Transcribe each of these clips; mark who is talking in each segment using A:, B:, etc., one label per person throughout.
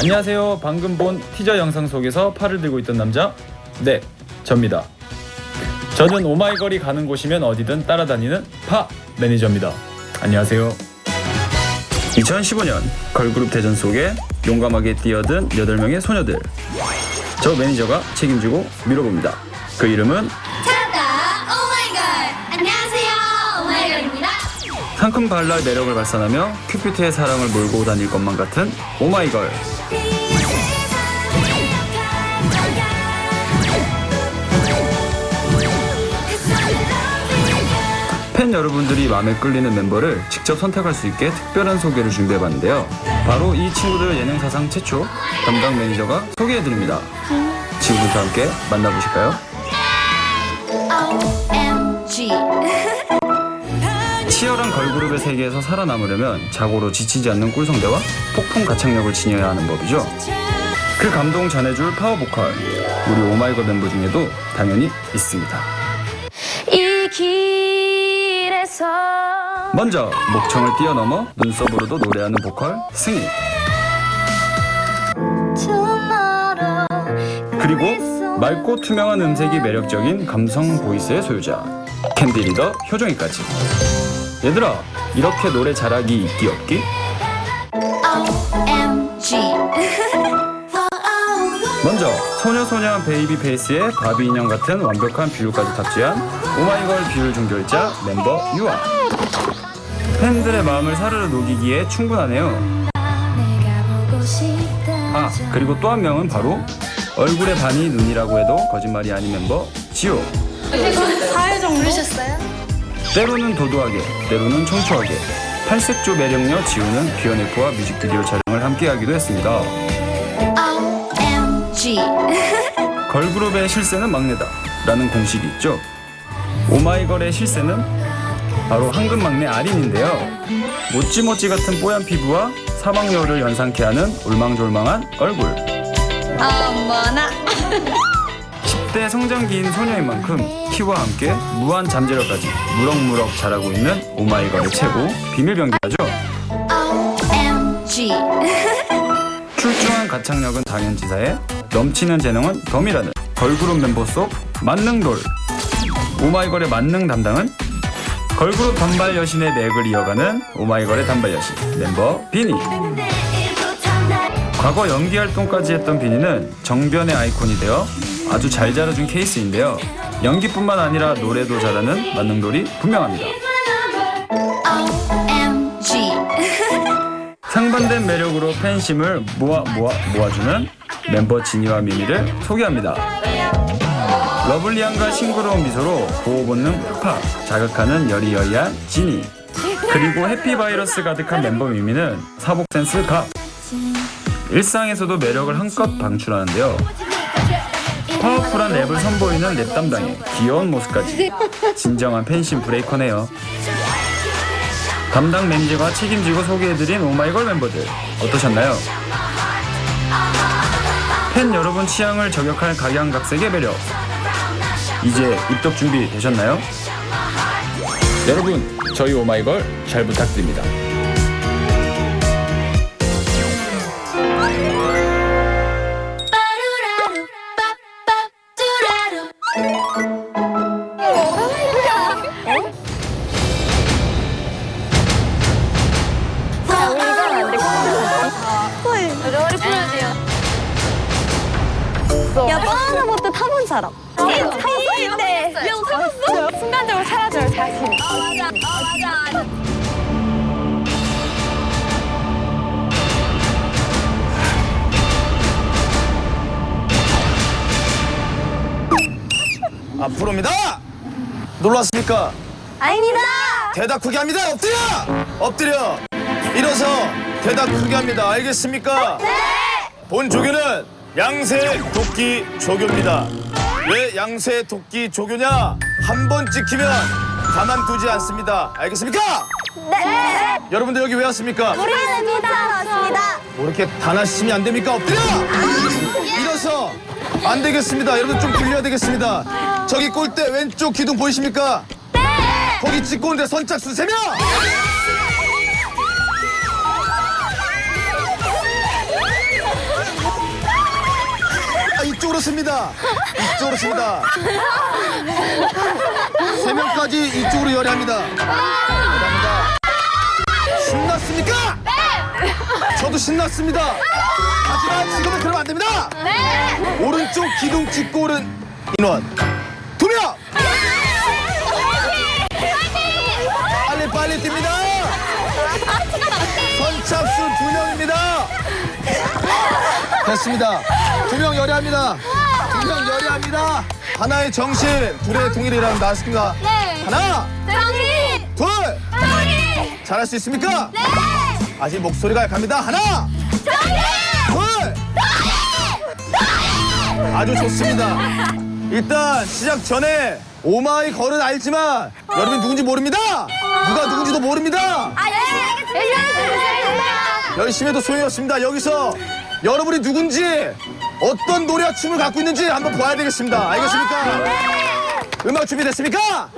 A: 안녕하세요. 방금 본 티저 영상 속에서 팔을 들고 있던 남자. 네, 접니다. 저는 오마이걸이 가는 곳이면 어디든 따라다니는 파 매니저입니다. 안녕하세요. 2015년 걸그룹 대전 속에 용감하게 뛰어든 8명의 소녀들. 저 매니저가 책임지고 밀어봅니다. 그 이름은
B: 찾았다 오마이걸 안녕하세요 오마이걸입니다
A: 상큼 발랄 매력을 발산하며 큐피트의 사랑을 몰고 다닐 것만 같은 오마이걸. 팬 여러분들이 마음에 끌리는 멤버를 직접 선택할 수 있게 특별한 소개를 준비해봤는데요. 바로 이 친구들 예능 사상 최초 담당 매니저가 소개해드립니다. 지금부터 함께 만나보실까요?
B: OMG
A: 치열한 걸그룹의 세계에서 살아남으려면 자고로 지치지 않는 꿀성대와 폭풍 가창력을 지녀야 하는 법이죠. 그 감동 전해줄 파워 보컬 우리 오마이걸 멤버 중에도 당연히 있습니다.
B: 이 길에서
A: 먼저 목청을 뛰어넘어 눈썹으로도 노래하는 보컬 승희. 그리고 맑고 투명한 음색이 매력적인 감성 보이스의 소유자 캔디 리더 효정이까지. 얘들아 이렇게 노래 잘하기 있기 없기? 먼저 소녀소녀한 베이비 페이스의 바비 인형 같은 완벽한 비율까지 탑재한 오마이걸 비율 종결자 멤버 유아. 팬들의 마음을 사르르 녹이기에 충분하네요. 아 그리고 또 한 명은 바로 얼굴의 반이 눈이라고 해도 거짓말이 아닌 멤버 지호 때로는 도도하게 때로는 청초하게. 팔색조 매력녀 지호는 비욘에프와 뮤직비디오 촬영을 함께 하기도 했습니다 걸그룹의 실세는 막내다. 라는 공식이 있죠. 오마이걸의 실세는 바로 황금 막내 아린인데요. 모찌모찌 같은 뽀얀 피부와 사막여우를 연상케 하는 울망졸망한 얼굴.
B: 어머나.
A: 10대 성장기인 소녀인 만큼 키와 함께 무한 잠재력까지 무럭무럭 자라고 있는 오마이걸의 최고 비밀병기라죠
B: OMG
A: 출중한 가창력은 당연지사에 넘치는 재능은 덤이라는 걸그룹 멤버 속 만능돌. 오마이걸의 만능 담당은 걸그룹 단발 여신의 맥을 이어가는 오마이걸의 단발 여신 멤버 비니. 과거 연기 활동까지 했던 비니는 정변의 아이콘이 되어 아주 잘 자라준 케이스인데요. 연기뿐만 아니라 노래도 잘하는 만능돌이 분명합니다. 상반된 매력으로 팬심을 모아 모아 모아주는 멤버 지니와 미미를 소개합니다. 러블리함과 싱그러운 미소로 보호 본능 팍팍 자극하는 여리여리한 지니. 그리고 해피바이러스 가득한 멤버 미미는 사복 센스 갑. 일상에서도 매력을 한껏 방출하는데요. 파워풀한 랩을 선보이는 랩 담당의 귀여운 모습까지 진정한 팬심 브레이커네요. 담당 매니저가 책임지고 소개해드린 오마이걸 멤버들 어떠셨나요? 팬 여러분 취향을 저격할 각양각색의 매력 이제 입덕 준비 되셨나요? 여러분 저희 오마이걸 잘 부탁드립니다
C: 놀랐습니까?
D: 아닙니다.
C: 대답 크게 합니다. 엎드려! 엎드려! 일어서 대답 크게 합니다. 알겠습니까? 네! 본 조교는 양새 도끼 조교입니다. 왜 양새 도끼 조교냐? 한 번 찍히면 가만두지 않습니다. 알겠습니까?
D: 네.
C: 여러분들 여기 왜 왔습니까?
D: 우리는 비타 왔습니다.
C: 뭐 이렇게 단하시면 안 됩니까? 엎드려! 일어서 안 되겠습니다. 여러분 좀 불려야 되겠습니다. 저기 골대 왼쪽 기둥 보이십니까? 네! 거기 찍고 오는데 선착순 세명 아, 이쪽으로 씁니다. 이쪽으로 씁니다. 세 명까지 이쪽으로 열애합니다. 열애합니다. 신났습니까? 네! 저도 신났습니다. 하지만 지금은 그러면 안 됩니다. 오른쪽 기둥 찍고 오른 인원 선착순 두 명입니다. 됐습니다. 두 명 열애합니다. 두 명 열애합니다. 하나의 정신, 둘의 통일이라는 나습니까
B: 네.
C: 하나,
B: 정신!
C: 둘,
B: 정신!
C: 잘할 수 있습니까?
B: 네!
C: 아직 목소리가 약합니다. 하나,
B: 정신!
C: 둘, 아주 좋습니다. 일단 시작 전에 오마이 걸은 알지만 여러분 누군지 모릅니다. 누가 누군지도 모릅니다.
B: 아, 하겠습니다!
C: 열심히 해도 소용이 없습니다. 여기서 여러분이 누군지 어떤 노래와 춤을 갖고 있는지 한번 봐야 되겠습니다. 알겠습니까? 음악 준비됐습니까?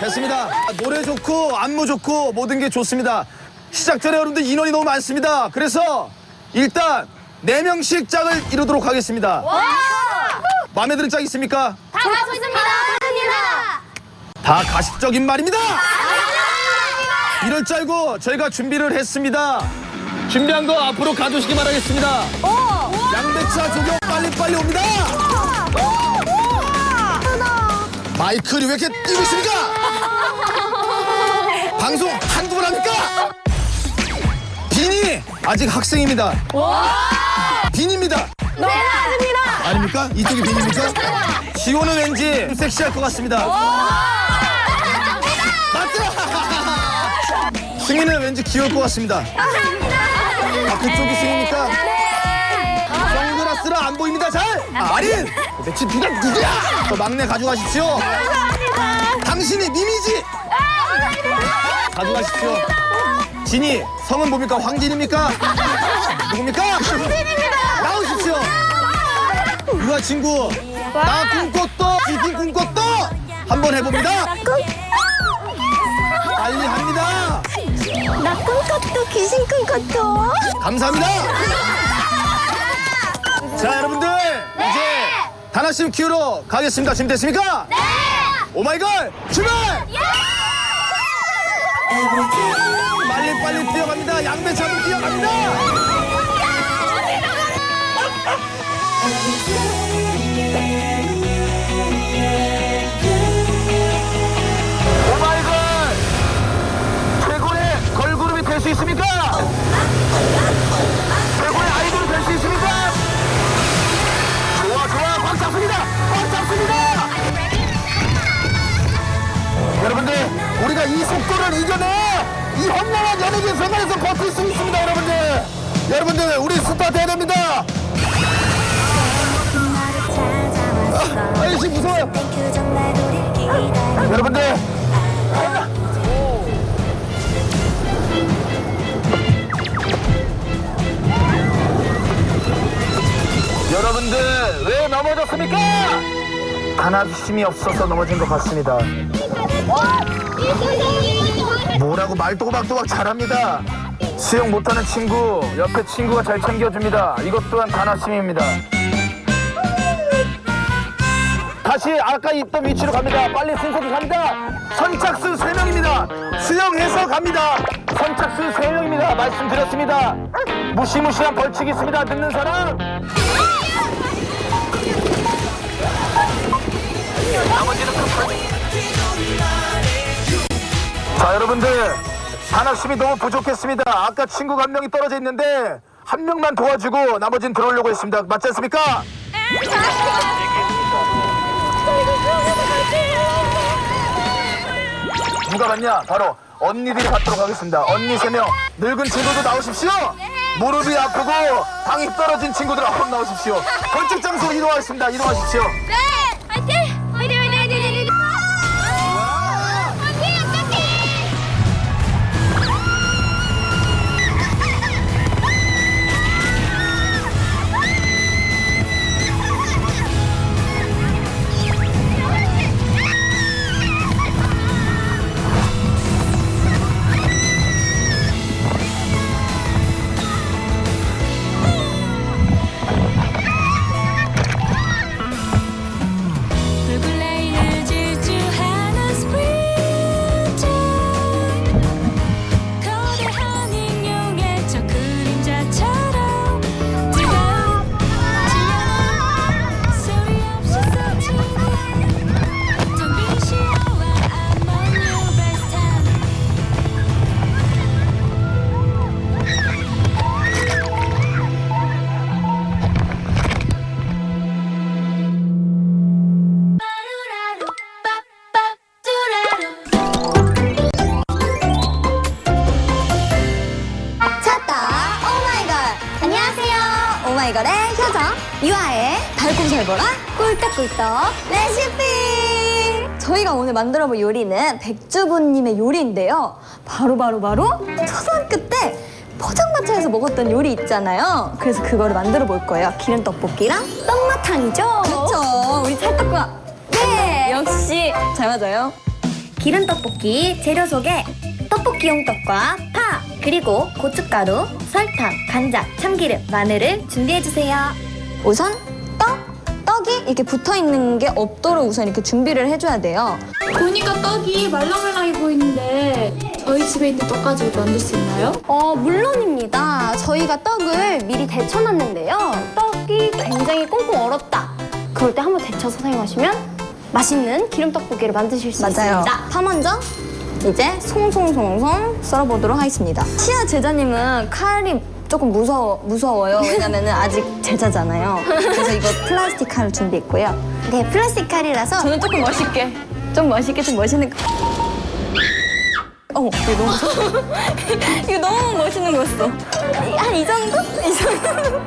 C: 됐습니다. 노래 좋고 안무 좋고 모든 게 좋습니다. 시작 전에 여러분들 인원이 너무 많습니다. 그래서 일단 네 명씩 짝을 이루도록 하겠습니다. 마음에 드는 짝 있습니까?
B: 다 가고 있습니다!
C: 다 가식적인 말입니다. 이럴 줄 알고 저희가 준비를 했습니다. 준비한 거 앞으로 가주시기 바라겠습니다. 양배차 조경 빨리빨리 옵니다. 마이클이 왜 이렇게 뛰고 있습니까? 방송 한두 번 합니까? 비니 아직 학생입니다. 빈입니다.
D: 네, 아닙니다.
C: 아닙니까? 이쪽이 빈입니까? 지호는 왠지 좀 섹시할 것 같습니다. 맞다! 승희는 왠지 귀여울 것 같습니다. 아, 그쪽이 승희입니까? 선글라스라 안 보입니다, 잘! 아, 아린! 대체 누가 누구야? 저 막내 가져가십시오. 당신이 미미지! 가져가십시오. 진이, 성은 뭡니까? 황진입니까? 누굽니까? 황진입니다! 나오십시오! 유아 친구, 나 꿈꿨도, 귀신 꿈꿨도! 한번 해봅니다! 빨리 합니다!
D: 나 꿈꿨도 귀신 꿈꿨도.
C: 감사합니다. 자, 여러분들 이제 다나심 큐로 가겠습니다. 준비됐습니까? 네. 오마이걸 출발! 빨리 빨리 뛰어갑니다. 양배 잡고 뛰어갑니다. 하나심이 없어서 넘어진 것 같습니다. 뭐라고 말 또박또박 잘합니다. 수영 못하는 친구 옆에 친구가 잘 챙겨줍니다. 이것 또한 단아심입니다. 다시 아까 있던 위치로 갑니다. 빨리 순서도 갑니다. 선착순 3명입니다. 수영해서 갑니다. 선착순 3명입니다. 말씀드렸습니다. 무시무시한 벌칙이 있습니다. 듣는 사람. 자 여러분들 단합심이 너무 부족했습니다 아까 친구가 한 명이 떨어져 있는데 한 명만 도와주고 나머지는 들어오려고 했습니다. 맞지 않습니까? 누가 맞냐? 바로 언니들이 받도록 하겠습니다. 언니 세 명, 늙은 친구도 나오십시오. 무릎이 아프고 당이 떨어진 친구들 한번 나오십시오. 벌칙 장소로 이동하겠습니다. 이동하십시오.
B: 네!
D: 오늘 만들어볼 요리는 백주부님의 요리인데요. 바로 바로 바로 초등학교 때 포장마차에서 먹었던 요리 있잖아요. 그래서 그거를 만들어 볼 거예요. 기름 떡볶이랑 떡마탕이죠. 그렇죠. 우리 찰떡과 네 역시 잘 맞아요.
B: 기름 떡볶이 재료 소개 떡볶이용 떡과 파 그리고 고춧가루 설탕 간장 참기름 마늘을 준비해 주세요
D: 우선 이 이렇게 붙어 있는 게 없도록 우선 이렇게 준비를 해줘야 돼요.
E: 보니까 떡이 말랑말랑해 보이는데 저희 집에 있는 떡 가지고 만들 수 있나요?
B: 어 물론입니다 저희가 떡을 미리 데쳐놨는데요 떡이 굉장히 꽁꽁 얼었다 그럴 때 한번 데쳐서 사용하시면 맛있는 기름 떡볶이를 만드실 수
D: 맞아요.
B: 있습니다
D: 파 먼저 이제 송송송송 썰어보도록 하겠습니다. 치아 제자님은 칼이 조금 무서워, 무서워요. 왜냐면은 아직 제자잖아요. 그래서 이거 플라스틱 칼을 준비했고요.
B: 네 플라스틱 칼이라서
D: 저는 조금 멋있게, 좀 멋있게, 좀 멋있는 거. 어머, 이거 너무 무서워. 이거 너무 멋있는 거였어. 한 이 정도? 이 정도?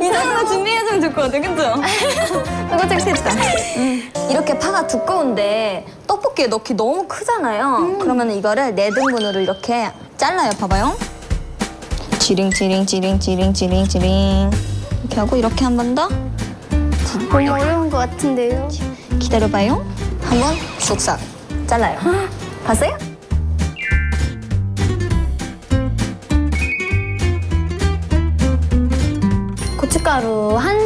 D: 이 정도 준비해주면 좋을 것 같아, 그죠? 이거 좀 됐다. 음. 이렇게 파가 두꺼운데 떡볶이에 넣기 너무 크잖아요. 그러면 이거를 네 등분으로 이렇게 잘라요. 봐봐요. 지링, 지링, 지링, 지링, 지링, 지링. 이렇게 하고 이렇게 한 번 더.
B: 너무 어려운 것 같은데요
D: 기다려봐요. 한번 쑥싹 잘라요. 봤어요?
B: 고춧가루 한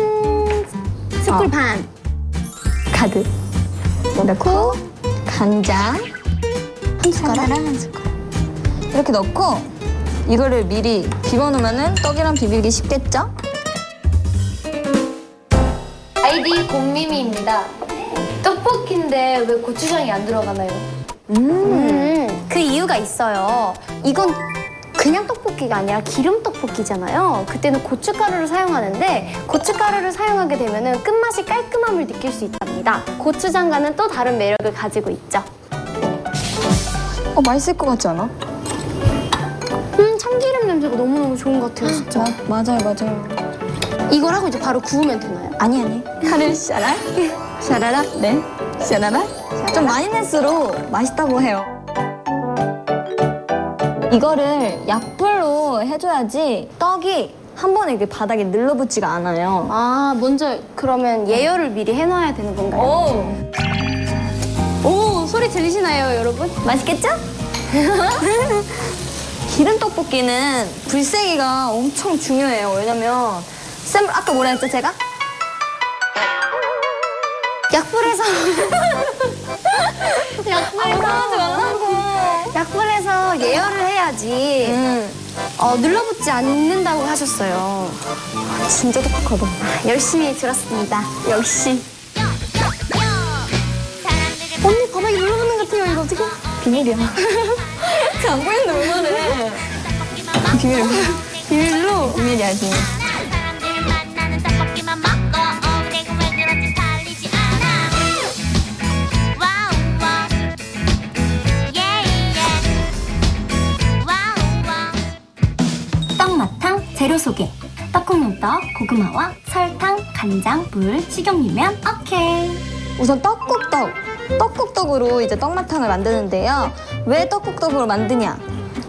B: 스푼
D: 어.
B: 반
D: 가득 넣고 간장 한 숟가락 한 숟가락 이렇게 넣고 이거를 미리 비워놓으면 떡이랑 비비기 쉽겠죠?
F: 아이디 곰미미입니다. 떡볶이인데 왜 고추장이 안 들어가나요?
B: 음, 그 이유가 있어요. 이건 그냥 떡볶이가 아니라 기름 떡볶이잖아요. 그때는 고춧가루를 사용하는데 고춧가루를 사용하게 되면 끝맛이 깔끔함을 느낄 수 있답니다. 고추장과는 또 다른 매력을 가지고 있죠.
D: 어 맛있을 것 같지 않아?
B: 냄새가 너무너무 좋은 것 같아요, 진짜.
D: 마, 맞아요 맞아요
B: 이걸 하고 이제 바로 구우면 되나요?
D: 아니 아니 칼을 샤랄 샤라라 네 샤라라 좀 많이 낼수록 맛있다고 해요 이거를 약불로 해줘야지 떡이 한 번에 이렇게 바닥에 늘러붙지가 않아요
B: 아, 먼저 그러면 예열을 미리 해놔야 되는 건가요?
D: 오
B: 오, 소리 들리시나요, 여러분?
D: 맛있겠죠? 기름 떡볶이는 불세기가 엄청 중요해요. 왜냐면 쌤 아까 뭐라 했죠 제가?
B: 약불에서
D: 하지 말라고.
B: 약불에서 예열을 해야지
D: 음,
B: 어, 눌러붙지 않는다고 하셨어요.
D: 진짜 똑똑하다.
B: 열심히 들었습니다.
D: 역시
B: 언니 바닥에 눌러붙는 것 같아요. 이거 어떻게?
D: 비밀이야. 안 보이는데 왜 말해? 비밀이야. 비밀로 비밀이야 비밀.
B: 재료 소개. 떡국눈떡, 고구마와 설탕, 간장, 물, 식용유면 오케이.
D: 우선 떡국떡. 떡국떡으로 이제 떡마탕을 만드는데요. 왜 떡국떡으로 만드냐?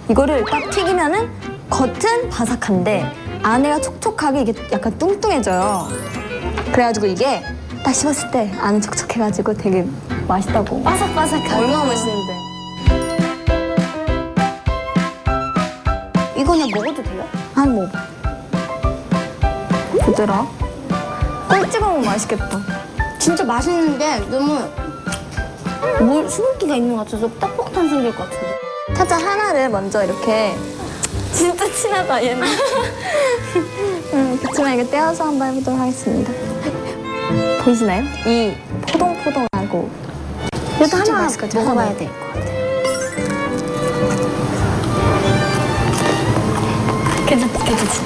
D: 이거를 딱 튀기면은 겉은 바삭한데 안에가 촉촉하게 이게 약간 뚱뚱해져요. 그래가지고 이게 딱 씹었을 때 안은 촉촉해가지고 되게 맛있다고.
B: 바삭바삭하게.
D: 얼마나 맛있는데.
B: 이거 그냥 먹어도 돼요?
D: 한 뭐. 부드러. 꿀 찍어 먹으면 맛있겠다.
B: 진짜 맛있는데 너무 물 수분기가 있는 것 같아서 떡볶이 생길 것 같은데.
D: 타자 하나를 먼저 이렇게 진짜 친하다 얘는 음, 그렇지만 이거 떼어서 한번 해보도록 하겠습니다 보이시나요? 이 포동포동하고 진짜
B: 하나
D: 같아요.
B: 먹어봐야. 될 것 같아요.
D: 괜찮지 괜찮지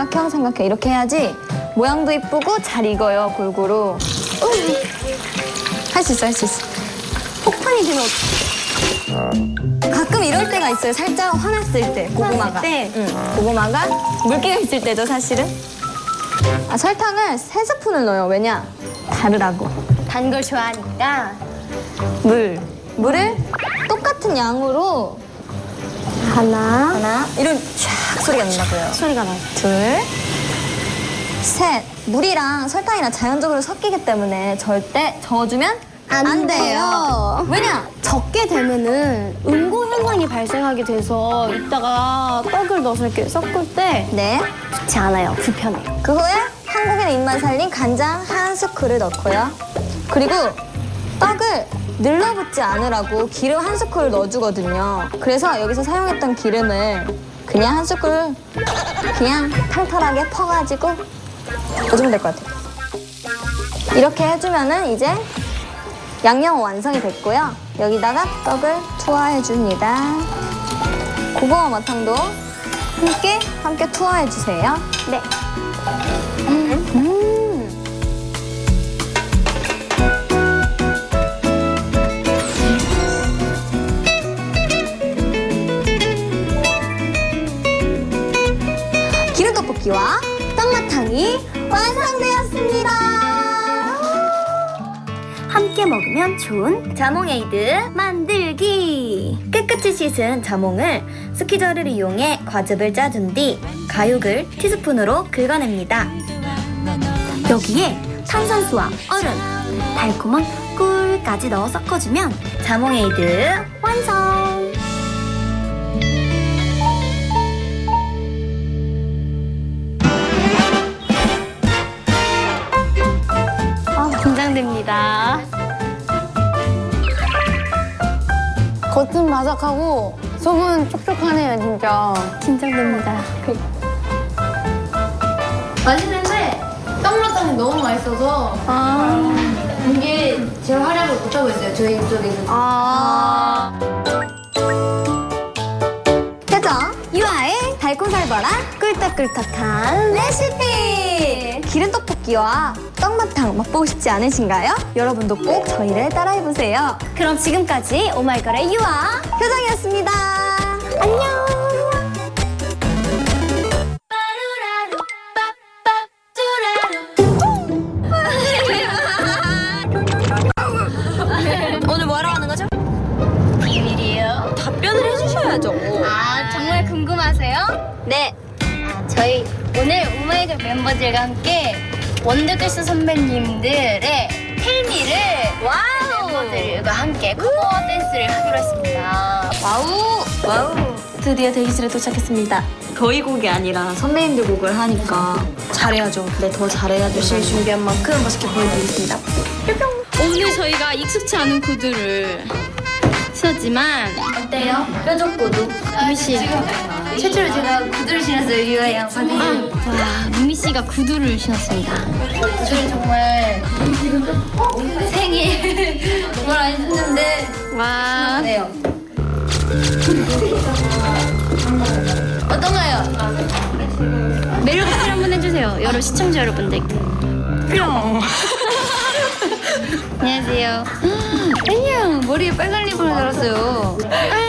D: 삼각형 삼각형 삼각형 이렇게 해야지 모양도 이쁘고 잘 익어요 골고루 할 수 있어 할 수 있어
B: 폭탄이 되면
D: 가끔 이럴 때가 있어요. 살짝 화났을 때 고구마가.
B: 때?
D: 응. 고구마가 물기가 있을 때죠, 사실은. 아, 설탕을 세 스푼을 넣어요. 왜냐? 다르라고.
B: 단 걸 좋아하니까
D: 물. 물을 똑같은 양으로
B: 하나
D: 하나. 이런 촥 소리가 난다고요.
B: 소리가 나요.
D: 둘. 셋. 물이랑 설탕이랑 자연적으로 섞이기 때문에 절대 저어주면 안, 돼요. 왜냐?
B: 적게 되면은 응고 현상이 발생하게 돼서 이따가 떡을 넣어서 이렇게 섞을 때
D: 네.
B: 좋지 않아요. 불편해요.
D: 그 후에 한국인의 입맛 살린 간장 한 스쿨을 넣고요. 그리고 떡을 늘러붙지 않으라고 기름 한 스쿨을 넣어주거든요. 그래서 여기서 사용했던 기름을 그냥 한 스쿨 그냥 털털하게 퍼가지고 넣어주면 될것 같아요. 이렇게 해주면은 이제 양념 완성이 됐고요. 여기다가 떡을 투하해줍니다. 고구마 마탕도 함께 함께 투하해주세요.
B: 네.
D: 기 떡볶이와 떡마탕이 완성되었습니다. 함께 먹으면 좋은 자몽에이드 만들기. 깨끗이 씻은 자몽을 스키저를 이용해 과즙을 짜준 뒤 가육을 티스푼으로 긁어냅니다. 여기에 탄산수와 얼음, 달콤한 꿀까지 넣어 섞어주면 자몽에이드 완성!
B: 됩니다. 겉은 바삭하고 속은 촉촉하네요, 진짜. 긴장됩니다.
F: 맛있는데 떡마탕이 너무 맛있어서 이게 제 활약을 못하고 있어요. 저희 쪽에서.
B: 아.
D: 유아의 달콤살벌한 꿀떡꿀떡한 레시피 기름떡볶이와 떡마탕 맛보고 싶지 않으신가요? 여러분도 꼭 저희를 따라해보세요
B: 그럼 지금까지 오마이걸의 유아.
D: 효정이었습니다 안녕
G: 빠루라루 빠빠뚜라루
D: 오늘 뭐하러 가는 거죠?
F: 비밀이에요.
D: 답변을 해주셔야죠
F: 아 정말 궁금하세요?
D: 네
F: 저희 오늘 오마이걸 멤버들과 함께 원더걸스 선배님들의 텔미를
D: 와우!
F: 멤버들과 함께 커버 댄스를 하기로 했습니다.
D: 와우! 와우! 드디어 대기실에 도착했습니다. 저희 곡이 아니라 선배님들 곡을 하니까 잘해야죠. 네 더 잘해야죠 열심히 준비한 만큼 멋있게 보여드리겠습니다.
E: 오늘 저희가 익숙치 않은 코드를 쓰었지만
F: 어때요?
D: 뾰족 고두
E: 유미 씨
F: 최초로 제가 구두를 신었어요, 유아 양반이.
B: 와, 문미 씨가 구두를 신었습니다.
F: 저희 정말 생일 정말 안 신는데
B: 와,
F: 신었네요. 어떤가요?
B: 매력 어필 한번 해주세요. 여러 시청자 여러분들. 안녕하세요. 안녕, 머리에 빨간 리본을 달았어요. 아,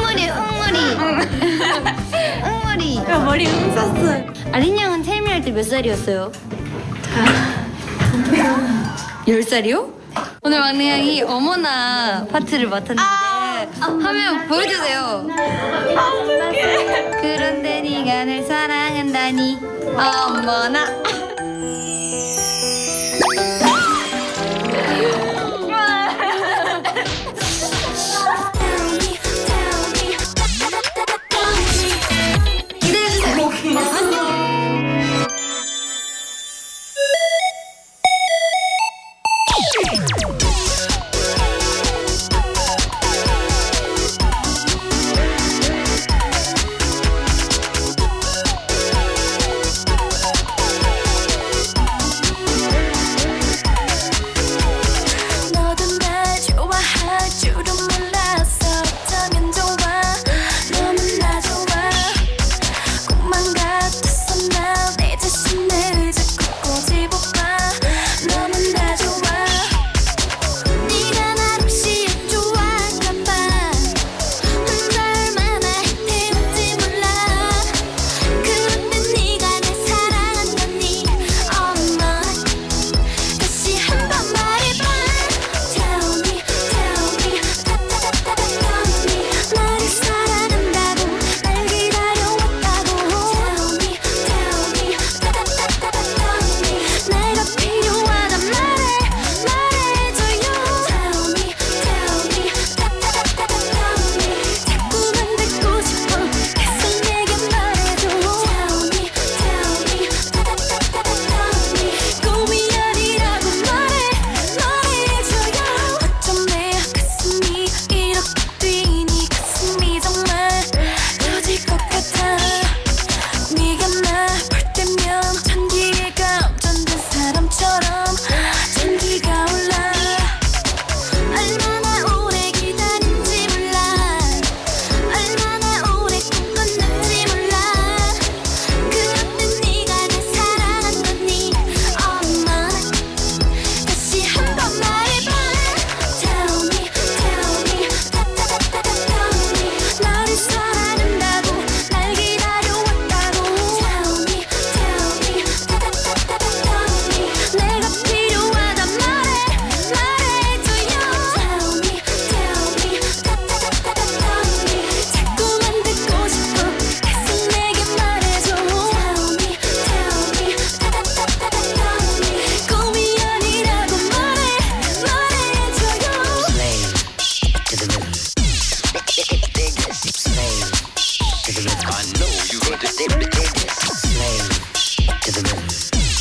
B: 머리. 야, 머리 응 썼어. 아린 양은 태미할 때 몇 살이었어요? 열 살이요? 오늘 막내 양이 어머나 파트를 맡았는데 아, 화면 보여주세요.
H: 아, 그런데 네가 날 사랑한다니 어머나.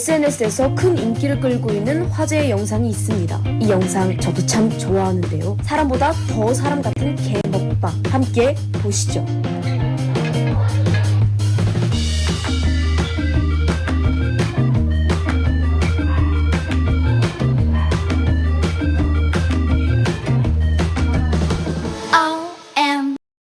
I: SNS에서 큰 인기를 끌고 있는 화제의 영상이 있습니다. 이 영상 저도 참 좋아하는데요. 사람보다 더 사람 같은 개 먹방 함께 보시죠.